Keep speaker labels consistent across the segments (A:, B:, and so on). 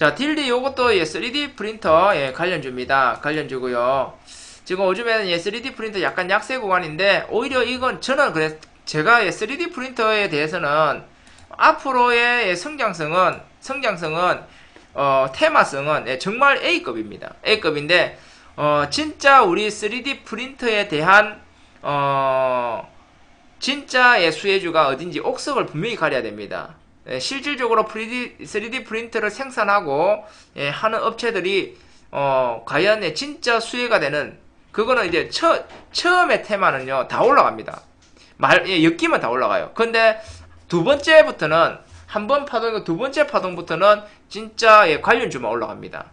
A: 자, 딜리 요것도 예, 3D 프린터 예, 관련주입니다. 관련주고요. 지금 요즘에는 예, 3D 프린터 약간 약세 구간인데 오히려 이건 저는 그래 제가 예, 3D 프린터에 대해서는 앞으로의 예, 성장성은 성장성은 어, 테마성은 예, 정말 A급입니다. A급인데 어, 진짜 우리 3D 프린터에 대한 어, 진짜의 수혜주가 어딘지 옥석을 분명히 가려야 됩니다. 예, 실질적으로 3D, 3D 프린터를 생산하고 예, 하는 업체들이 어, 과연 예, 진짜 수혜가 되는 그거는 이제 처, 처음에 테마는요 다 올라갑니다. 말 예, 엮이면 다 올라가요. 근데 두 번째부터는 한 번 파동 두 번째 파동부터는 진짜 예, 관련주만 올라갑니다.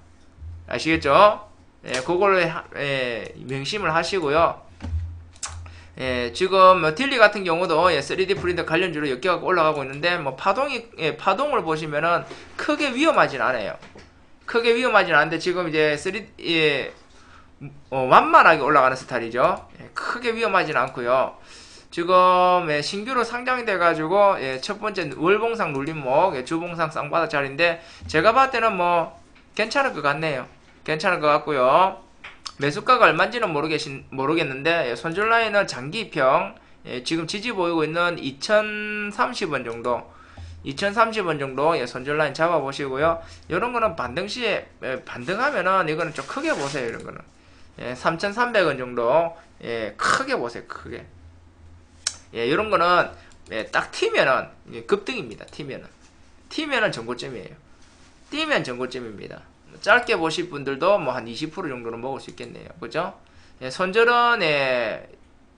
A: 아시겠죠? 예, 하- 예, 명심을 하시고요. 예, 지금 뭐 딜리 같은 경우도 예, 3D 프린터 관련주로 엮여갖고 올라가고 있는데 뭐 파동이 예, 파동을 보시면은 크게 위험하진 않아요. 크게 위험하진 않은데 지금 이제 3D 예, 어, 완만하게 올라가는 스타일이죠. 예, 크게 위험하진 않고요. 지금 예, 신규로 상장돼 가지고 예, 첫 번째 월봉상 눌림목, 예, 주봉상 쌍바닥 자리인데 제가 봤을 때는 뭐 괜찮을 것 같네요. 괜찮을 것 같고요. 매수가가 얼마인지는 모르겠신, 모르겠는데 예, 손절 라인은 장기평 예, 지금 지지 보이고 있는 2030원 정도 2030원 정도 예, 손절 라인 잡아 보시고요. 이런 거는 반등 시에 예, 반등하면은 이거는 좀 크게 보세요. 이런 거는 예, 3,300원 정도 예, 크게 보세요. 크게 예, 이런 거는 예, 딱 튀면은 이게 급등입니다. 튀면은 튀면은 전고점이에요. 뛰면 전고점입니다. 짧게 보실 분들도 뭐 한 20% 정도는 먹을 수 있겠네요. 그죠? 예, 손절은 예,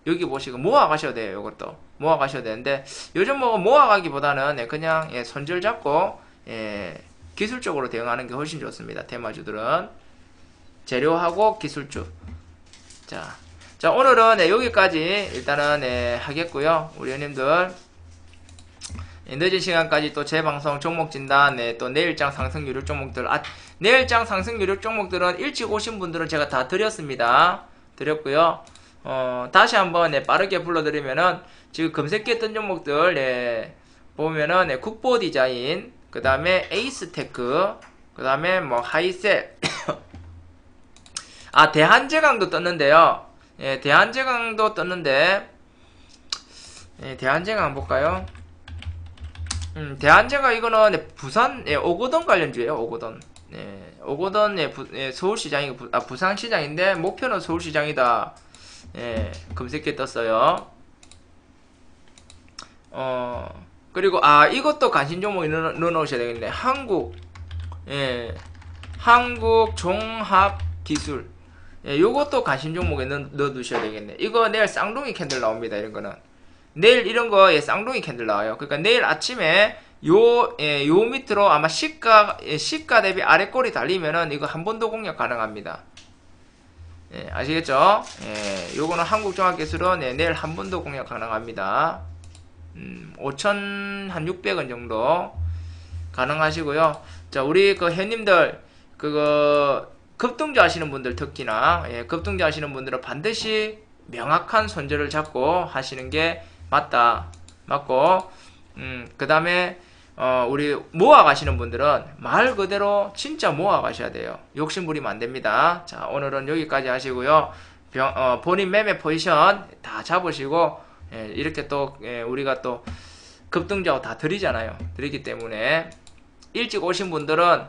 A: 여기 보시고 모아 가셔야 돼요. 이것도 모아 가셔야 되는데 요즘 뭐 모아 가기보다는 예, 그냥 예, 손절 잡고 예, 기술적으로 대응하는 게 훨씬 좋습니다. 테마주들은 재료하고 기술주. 자, 자 오늘은 예, 여기까지 일단은 예, 하겠고요. 우리 형님들 예, 늦은 시간까지 또 재방송 종목 진단, 네, 또 내일장 상승 유력 종목들, 아, 내일장 상승 유력 종목들은 일찍 오신 분들은 제가 다 드렸습니다. 드렸고요. 어, 다시 한번 네, 빠르게 불러드리면은 지금 검색했던 종목들, 네, 보면은 네, 국보 디자인, 그 다음에 에이스테크, 그 다음에 뭐 하이셀, 아, 대한제강도 떴는데요. 예, 대한제강도 떴는데, 예, 대한제강 한번 볼까요? 음, 대한제가 이거는 네, 부산 예, 오거돈 관련주예요. 오거돈. 예, 오거돈 예, 부, 예, 서울시장이고 부, 아, 부산시장인데 목표는 서울시장이다. 예, 검색해 떴어요. 어 그리고 아 이것도 관심 종목에 넣어, 넣어 놓으셔야 되겠네. 한국 예, 한국 종합 기술. 예, 요것도 관심 종목에 넣어, 넣어 두셔야 되겠네. 이거 내일 쌍둥이 캔들 나옵니다. 이런 거는. 내일 이런 거 예, 쌍둥이 캔들 나와요. 그러니까 내일 아침에 요, 예, 요 밑으로 아마 시가, 예, 시가 대비 아래 꼬리 달리면은 이거 한 번 더 공략 가능합니다. 예, 아시겠죠? 예, 요거는 한국종합기술은 예, 내일 한 번 더 공략 가능합니다. 음, 5천 한 600원 정도 가능하시고요. 자, 우리 그 회님들 그거 급등주 하시는 분들 특히나 예, 급등주 하시는 분들은 반드시 명확한 손절을 잡고 하시는 게 맞다. 맞고 음, 그 다음에 어, 우리 모아 가시는 분들은 말 그대로 진짜 모아 가셔야 돼요. 욕심 부리면 안 됩니다. 자, 오늘은 여기까지 하시고요. 병- 어, 본인 매매 포지션 다 잡으시고 예, 이렇게 또 예, 우리가 또 급등자고 다 드리잖아요. 드리기 때문에 일찍 오신 분들은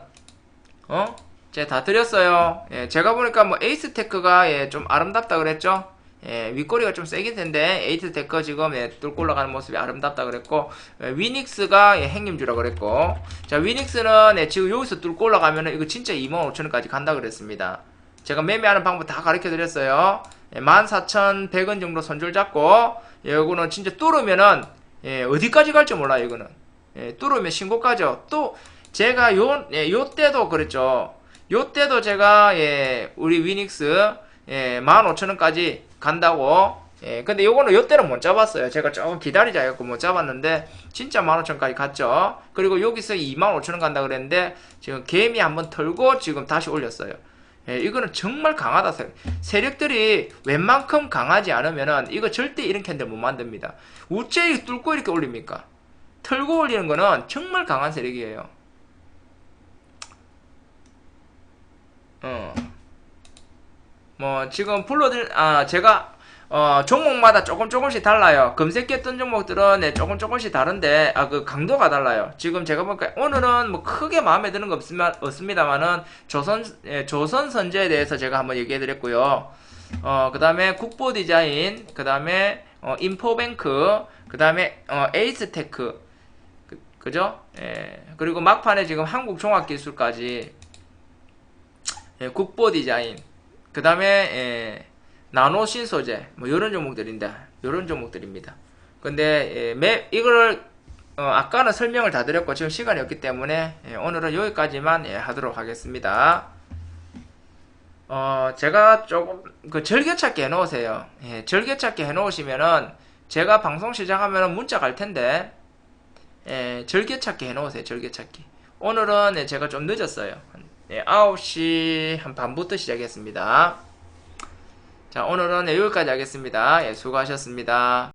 A: 어? 제가 다 드렸어요. 예, 제가 보니까 뭐 에이스 테크가 예, 좀 아름답다 그랬죠? 예, 윗꼬리가 좀 세긴 텐데 에이스테크 지금 예, 뚫고 올라가는 모습이 아름답다 그랬고 예, 위닉스가 예, 행님주라 그랬고 자 위닉스는 예, 지금 여기서 뚫고 올라가면은 이거 진짜 25,000원까지 간다 그랬습니다. 제가 매매하는 방법 다 가르쳐 드렸어요. 예, 14,100원 정도 손절 잡고 예, 이거는 진짜 뚫으면은 예, 어디까지 갈지 몰라요 이거는 예, 뚫으면 신고가죠. 또 제가 요, 예, 요 때도 그랬죠. 요 때도 제가 예, 우리 위닉스 예, 15,000원까지 간다고 예, 근데 요거는 요 때는 못 잡았어요. 제가 조금 기다리자 해갖고 못 잡았는데 진짜 15,000원까지 갔죠. 그리고 여기서 25,000원 간다 그랬는데 지금 개미 한번 털고 지금 다시 올렸어요. 예, 이거는 정말 강하다. 세- 세력들이 웬만큼 강하지 않으면은 이거 절대 이런 캔들 못 만듭니다. 우째 뚫고 이렇게 올립니까? 털고 올리는 거는 정말 강한 세력이에요. 어. 뭐 지금 불러들 아 제가 어 종목마다 조금 조금씩 달라요. 검색했던 종목들은 네, 조금 조금씩 다른데 아 그 강도가 달라요. 지금 제가 보니까 오늘은 뭐 크게 마음에 드는 거 없으면 없습니다만은 조선 예, 조선 선제에 대해서 제가 한번 얘기해 드렸고요. 어 그 다음에 국보 디자인, 그 다음에 어 인포뱅크, 그 다음에 어 에이스테크 그, 그죠? 예. 그리고 막판에 지금 한국종합기술까지 예, 국보 디자인, 그 다음에 예, 나노 신소재, 뭐 이런 종목들인데 이런 종목들입니다. 근데 예, 매 이거를 어, 아까는 설명을 다 드렸고 지금 시간이 없기 때문에 예, 오늘은 여기까지만 예, 하도록 하겠습니다. 어, 제가 조금 그 즐겨찾기 해놓으세요. 예, 즐겨찾기 해놓으시면은 제가 방송 시작하면 문자 갈 텐데 예, 즐겨찾기 해놓으세요. 즐겨찾기. 오늘은 예, 제가 좀 늦었어요. 예, 9시 한 반부터 시작했습니다. 자, 오늘은 예, 여기까지 하겠습니다. 예, 수고하셨습니다.